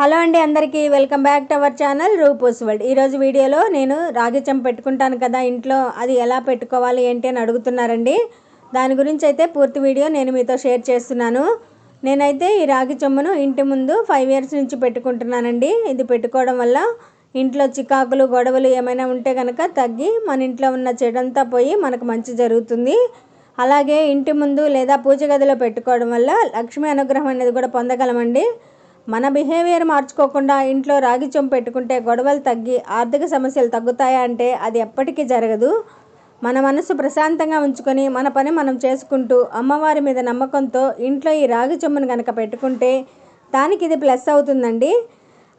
Hello అండి అందరికీ welcome back to our channel రూపూస్ world. ఈరోజు వీడియోలో నేను రాగి పెట్టుకుంటాను కదా ఇంట్లో అది ఎలా పెట్టుకోవాలి ఏంటి అని అడుగుతున్నారండి. దాని గురించి అయితే పూర్తి వీడియో నేను మీతో షేర్ చేస్తున్నాను. నేనైతే ఈ రాగి చెంబును ఇంటి ముందు ఫైవ్ ఇయర్స్ నుంచి పెట్టుకుంటున్నానండి. ఇది పెట్టుకోవడం వల్ల ఇంట్లో చికాకులు గొడవలు ఏమైనా ఉంటే కనుక తగ్గి మన ఇంట్లో ఉన్న చెడంతా పోయి మనకు మంచి జరుగుతుంది. అలాగే ఇంటి ముందు లేదా పూజ గదిలో పెట్టుకోవడం వల్ల లక్ష్మీ అనుగ్రహం అనేది కూడా పొందగలమండి. మన బిహేవియర్ మార్చుకోకుండా ఇంట్లో రాగి చెంపు పెట్టుకుంటే గొడవలు తగ్గి ఆర్థిక సమస్యలు తగ్గుతాయా అంటే అది ఎప్పటికీ జరగదు. మన మనసు ప్రశాంతంగా ఉంచుకొని మన పని మనం చేసుకుంటూ అమ్మవారి మీద నమ్మకంతో ఇంట్లో ఈ రాగి చెంబును కనుక పెట్టుకుంటే దానికి ఇది ప్లస్ అవుతుందండి.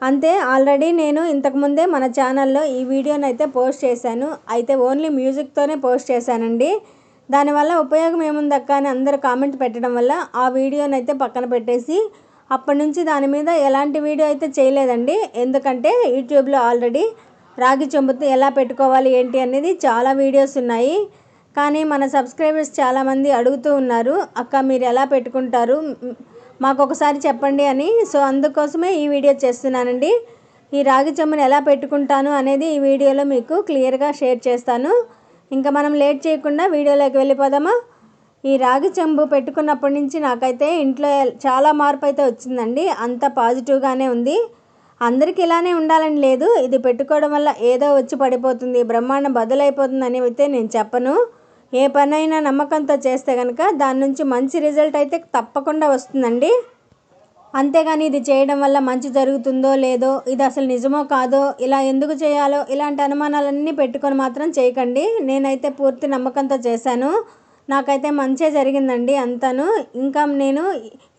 అంతే ఆల్రెడీ నేను ఇంతకుముందే మన ఛానల్లో ఈ వీడియోని అయితే పోస్ట్ చేశాను. అయితే ఓన్లీ మ్యూజిక్తోనే పోస్ట్ చేశానండి. దానివల్ల ఉపయోగం ఏముందక్క అని అందరూ కామెంట్ పెట్టడం వల్ల ఆ వీడియోని అయితే పక్కన పెట్టేసి అప్పటి నుంచి దాని మీద ఎలాంటి వీడియో అయితే చేయలేదండి. ఎందుకంటే యూట్యూబ్లో ఆల్రెడీ రాగి చెంబుతో ఎలా పెట్టుకోవాలి ఏంటి అనేది చాలా వీడియోస్ ఉన్నాయి. కానీ మన సబ్స్క్రైబర్స్ చాలామంది అడుగుతూ ఉన్నారు అక్క మీరు ఎలా పెట్టుకుంటారు? మాకు ఒకసారి చెప్పండి అని. సో అందుకోసమే ఈ వీడియో చేస్తున్నానండి. ఈ రాగి చెమ్మను ఎలా పెట్టుకుంటాను అనేది ఈ వీడియోలో మీకు క్లియర్గా షేర్ చేస్తాను. ఇంకా మనం లేట్ చేయకుండా వీడియోలోకి వెళ్ళిపోదామా? ఈ రాగి చెంబు పెట్టుకున్నప్పటి నుంచి నాకైతే ఇంట్లో చాలా మార్పు అయితే వచ్చిందండి. అంత పాజిటివ్గానే ఉంది. అందరికీ ఇలానే ఉండాలని లేదు. ఇది పెట్టుకోవడం వల్ల ఏదో వచ్చి పడిపోతుంది. బ్రహ్మాండం బదులైపోతుంది అని అయితే నేను చెప్పను. ఏ పనైనా నమ్మకంతో చేస్తే కనుక దాని నుంచి మంచి రిజల్ట్ అయితే తప్పకుండా వస్తుందండి. అంతేగాని ఇది చేయడం వల్ల మంచి జరుగుతుందో లేదో ఇది అసలు నిజమో కాదో ఇలా ఎందుకు చేయాలో ఇలాంటి అనుమానాలన్నీ పెట్టుకొని మాత్రం చేయకండి. నేనైతే పూర్తి నమ్మకంతో చేశాను. నాకైతే మంచే జరిగిందండి అంతాను. ఇంకా నేను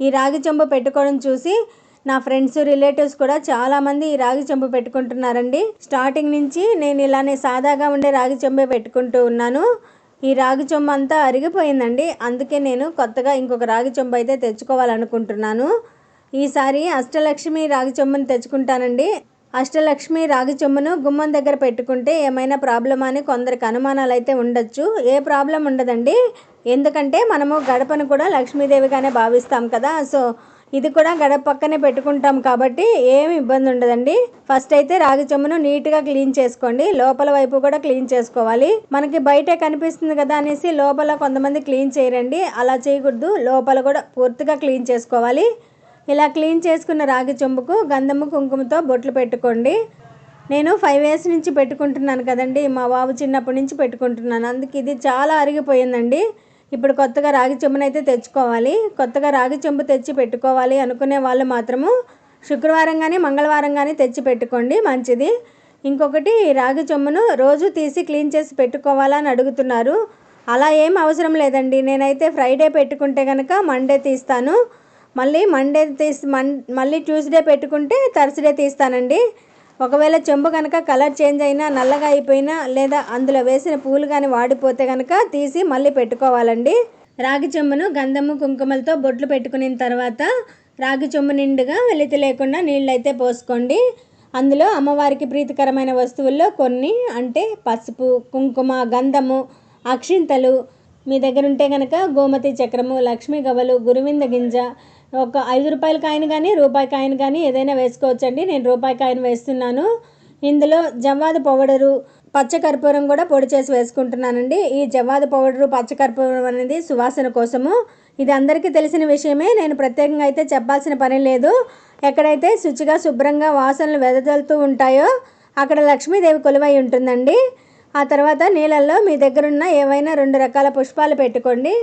ఈ రాగి చెంబు పెట్టుకోవడం చూసి నా ఫ్రెండ్స్ రిలేటివ్స్ కూడా చాలామంది ఈ రాగి చెంబు పెట్టుకుంటున్నారండి. స్టార్టింగ్ నుంచి నేను ఇలానే సాదాగా ఉండే రాగి చెంబే పెట్టుకుంటూ ఉన్నాను. ఈ రాగి చెంబు అంతా అరిగిపోయిందండి. అందుకే నేను కొత్తగా ఇంకొక రాగి చెంబు అయితే తెచ్చుకోవాలనుకుంటున్నాను. ఈసారి అష్టలక్ష్మి రాగి చెంబుని తెచ్చుకుంటానండి. అష్టలక్ష్మి రాగి చెంబును గుమ్మం దగ్గర పెట్టుకుంటే ఏమైనా ప్రాబ్లమా అని కొందరికి అనుమానాలు అయితే ఉండొచ్చు. ఏ ప్రాబ్లం ఉండదండి. ఎందుకంటే మనము గడపను కూడా లక్ష్మీదేవిగానే భావిస్తాం కదా. సో ఇది కూడా గడప పక్కనే పెట్టుకుంటాం కాబట్టి ఏమి ఇబ్బంది ఉండదండి. ఫస్ట్ అయితే రాగి చెమ్మును నీట్గా క్లీన్ చేసుకోండి. లోపల వైపు కూడా క్లీన్ చేసుకోవాలి. మనకి బయటే కనిపిస్తుంది కదా అనేసి లోపల కొంతమంది క్లీన్ చేయరండి. అలా చేయకూడదు. లోపల కూడా పూర్తిగా క్లీన్ చేసుకోవాలి. ఇలా క్లీన్ చేసుకున్న రాగి చెంబుకు గంధము కుంకుమతో బొట్లు పెట్టుకోండి. నేను ఫైవ్ ఇయర్స్ నుంచి పెట్టుకుంటున్నాను కదండి. మా బాబు చిన్నప్పటి నుంచి పెట్టుకుంటున్నాను. అందుకు ఇది చాలా అరిగిపోయిందండి. ఇప్పుడు కొత్తగా రాగి చెంబునైతే తెచ్చుకోవాలి. కొత్తగా రాగి చెంబు తెచ్చి పెట్టుకోవాలి అనుకునే వాళ్ళు మాత్రము శుక్రవారం కానీ మంగళవారం కానీ తెచ్చి పెట్టుకోండి. మంచిది. ఇంకొకటి రాగి చెమ్మును రోజు తీసి క్లీన్ చేసి పెట్టుకోవాలని అడుగుతున్నారు. అలా ఏం అవసరం లేదండి. నేనైతే ఫ్రైడే పెట్టుకుంటే కనుక మండే తీస్తాను. మళ్ళీ మండే తీసి మన్ మళ్ళీ ట్యూస్డే పెట్టుకుంటే థర్స్డే తీస్తానండి. ఒకవేళ చెంబు కనుక కలర్ చేంజ్ అయినా నల్లగా అయిపోయినా లేదా అందులో వేసిన పూలు కానీ వాడిపోతే కనుక తీసి మళ్ళీ పెట్టుకోవాలండి. రాగి చెంబును గంధము కుంకుమలతో బొట్లు పెట్టుకున్న తర్వాత రాగి చెంబు నిండుగా వెలితి లేకుండా నీళ్ళైతే పోసుకోండి. అందులో అమ్మవారికి ప్రీతికరమైన వస్తువుల్లో కొన్ని అంటే పసుపు కుంకుమ గంధము అక్షింతలు మీ దగ్గర ఉంటే కనుక గోమతి చక్రము లక్ష్మీ గవ్వలు గురువింద గింజ ఒక ఐదు రూపాయల కాయిన్ కానీ రూపాయి కాయిన్ కానీ ఏదైనా వేసుకోవచ్చండి. నేను రూపాయి కాయిన్ వేస్తున్నాను. ఇందులో జవ్వాది పౌడరు పచ్చకర్పూరం కూడా పొడి చేసి వేసుకుంటున్నానండి. ఈ జవ్వాది పౌడరు పచ్చకర్పూరం అనేది సువాసన కోసము. ఇది అందరికీ తెలిసిన విషయమే. నేను ప్రత్యేకంగా అయితే చెప్పాల్సిన పని లేదు. ఎక్కడైతే శుచిగా శుభ్రంగా వాసనలు వెదజల్తూ ఉంటాయో అక్కడ లక్ష్మీదేవి కొలువై ఉంటుందండి. ఆ తర్వాత నీళ్ళల్లో మీ దగ్గరున్న ఏవైనా రెండు రకాల పుష్పాలు పెట్టుకోండి.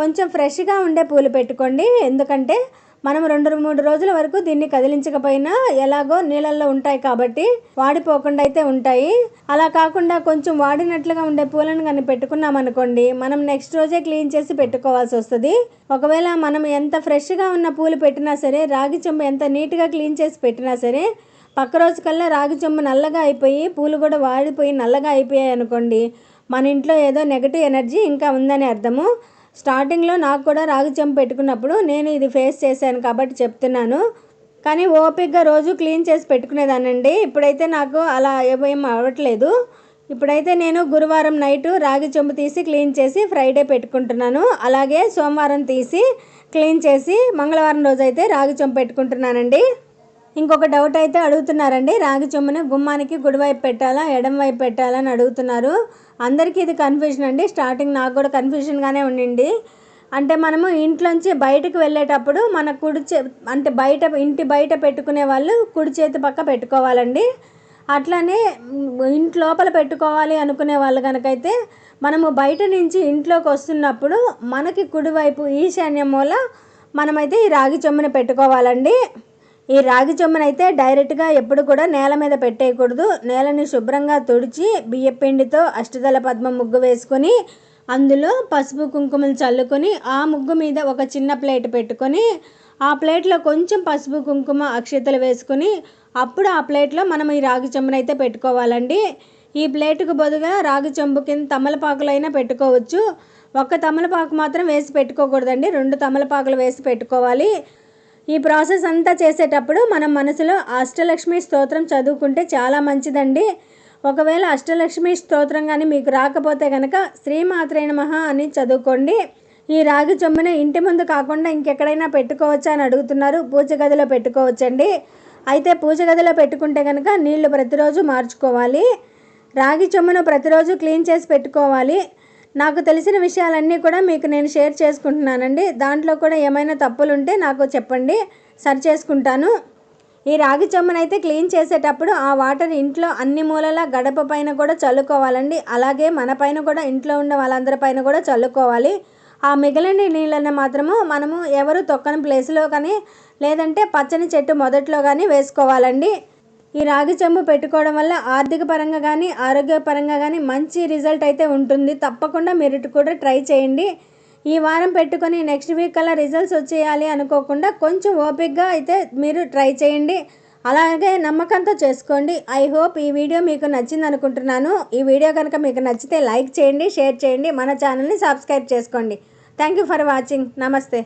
కొంచెం ఫ్రెష్గా ఉండే పూలు పెట్టుకోండి. ఎందుకంటే మనం రెండు మూడు రోజుల వరకు దీన్ని కదిలించకపోయినా ఎలాగో నీళ్ళల్లో ఉంటాయి కాబట్టి వాడిపోకుండా అయితే ఉంటాయి. అలా కాకుండా కొంచెం వాడినట్లుగా ఉండే పూలను కానీ పెట్టుకున్నాం అనుకోండి మనం నెక్స్ట్ రోజే క్లీన్ చేసి పెట్టుకోవాల్సి వస్తుంది. ఒకవేళ మనం ఎంత ఫ్రెష్గా ఉన్న పూలు పెట్టినా సరే రాగి చెంబు ఎంత నీట్గా క్లీన్ చేసి పెట్టినా సరే పక్క రోజు కల్లా రాగి చెంబు నల్లగా అయిపోయి పూలు కూడా వాడిపోయి నల్లగా అయిపోయాయి అనుకోండి మన ఇంట్లో ఏదో నెగటివ్ ఎనర్జీ ఇంకా ఉందని అర్థము. స్టార్టింగ్లో నాకు కూడా రాగి చెంబు పెట్టుకున్నప్పుడు నేను ఇది ఫేస్ చేశాను కాబట్టి చెప్తున్నాను. కానీ ఓపిక్గా రోజు క్లీన్ చేసి పెట్టుకునేదానండి ఇప్పుడైతే నాకు అలా ఏం అవ్వట్లేదు. ఇప్పుడైతే నేను గురువారం నైట్ రాగి చెంబు తీసి క్లీన్ చేసి ఫ్రైడే పెట్టుకుంటున్నాను. అలాగే సోమవారం తీసి క్లీన్ చేసి మంగళవారం రోజు అయితే రాగి చెంబు పెట్టుకుంటున్నానండి. ఇంకొక డౌట్ అయితే అడుగుతున్నారండి. రాగి చెంబుని గుమ్మానికి కుడివైపు పెట్టాలా ఎడం వైపు పెట్టాలా అని అడుగుతున్నారు. అందరికీ ఇది కన్ఫ్యూజన్ అండి. స్టార్టింగ్ నాకు కూడా కన్ఫ్యూజన్గానే ఉండింది. అంటే మనము ఇంట్లోంచి బయటకు వెళ్ళేటప్పుడు మన కుడి చే అంటే బయట ఇంటి బయట పెట్టుకునే వాళ్ళు కుడి చేతి పక్క పెట్టుకోవాలండి. అట్లానే ఇంటి లోపల పెట్టుకోవాలి అనుకునే వాళ్ళు కనుకైతే మనము బయట నుంచి ఇంట్లోకి వస్తున్నప్పుడు మనకి కుడివైపు ఈశాన్య మూల మనమైతే ఈ రాగి చెంబుని పెట్టుకోవాలండి. ఈ రాగి చెమ్మనైతే డైరెక్ట్గా ఎప్పుడు కూడా నేల మీద పెట్టేయకూడదు. నేలని శుభ్రంగా తుడిచి బియ్యపిండితో అష్టదళ పద్మ ముగ్గు వేసుకొని అందులో పసుపు కుంకుమలు చల్లుకొని ఆ ముగ్గు మీద ఒక చిన్న ప్లేట్ పెట్టుకొని ఆ ప్లేట్లో కొంచెం పసుపు కుంకుమ అక్షతలు వేసుకొని అప్పుడు ఆ ప్లేట్లో మనం ఈ రాగి చెంబునైతే పెట్టుకోవాలండి. ఈ ప్లేటుకు బదులుగా రాగి చెంబు కింద తమలపాకులైనా పెట్టుకోవచ్చు. ఒక్క తమలపాకు మాత్రం వేసి పెట్టుకోకూడదండి. రెండు తమలపాకులు వేసి పెట్టుకోవాలి. ఈ ప్రాసెస్ అంతా చేసేటప్పుడు మనం మనసులో అష్టలక్ష్మి స్తోత్రం చదువుకుంటే చాలా మంచిదండి. ఒకవేళ అష్టలక్ష్మి స్తోత్రం కానీ మీకు రాకపోతే కనుక శ్రీమాత్రే నమః అని చదువుకోండి. ఈ రాగి చెంబుని ఇంటి ముందు కాకుండా ఇంకెక్కడైనా పెట్టుకోవచ్చా అని అడుగుతున్నారు. పూజ గదిలో పెట్టుకోవచ్చండి. అయితే పూజ గదిలో పెట్టుకుంటే కనుక నీళ్ళు ప్రతిరోజు మార్చుకోవాలి. రాగి చెంబును ప్రతిరోజు క్లీన్ చేసి పెట్టుకోవాలి. నాకు తెలిసిన విషయాలన్నీ కూడా మీకు నేను షేర్ చేసుకుంటున్నానండి. దాంట్లో కూడా ఏమైనా తప్పులు ఉంటే నాకు చెప్పండి. సరి చేసుకుంటాను. ఈ రాగి చెమ్మనైతే క్లీన్ చేసేటప్పుడు ఆ వాటర్ ఇంట్లో అన్ని మూలల గడప పైన కూడా చల్లుకోవాలండి. అలాగే మన పైన కూడా ఇంట్లో ఉన్న వాళ్ళందరి పైన కూడా చల్లుకోవాలి. ఆ మిగిలిన నీళ్ళని మాత్రము మనము ఎవరు తొక్కని ప్లేస్లో కానీ లేదంటే పచ్చని చెట్టు మొదట్లో కానీ వేసుకోవాలండి. ఈ రాగి చెంబు పెట్టుకోవడం వల్ల ఆర్థిక పరంగా కానీ ఆరోగ్యపరంగా కానీ మంచి రిజల్ట్ అయితే ఉంటుంది. తప్పకుండా మీరు ఇటు కూడా ట్రై చేయండి. ఈ వారం పెట్టుకొని నెక్స్ట్ వీక్ కల్లా రిజల్ట్స్ వచ్చేయాలి అనుకోకుండా కొంచెం ఓపిక్గా అయితే మీరు ట్రై చేయండి. అలాగే నమ్మకంతో చేసుకోండి. ఐ హోప్ ఈ వీడియో మీకు నచ్చింది అనుకుంటున్నాను. ఈ వీడియో కనుక మీకు నచ్చితే లైక్ చేయండి షేర్ చేయండి మన ఛానల్ని సబ్స్క్రైబ్ చేసుకోండి. Thank you for watching. నమస్తే.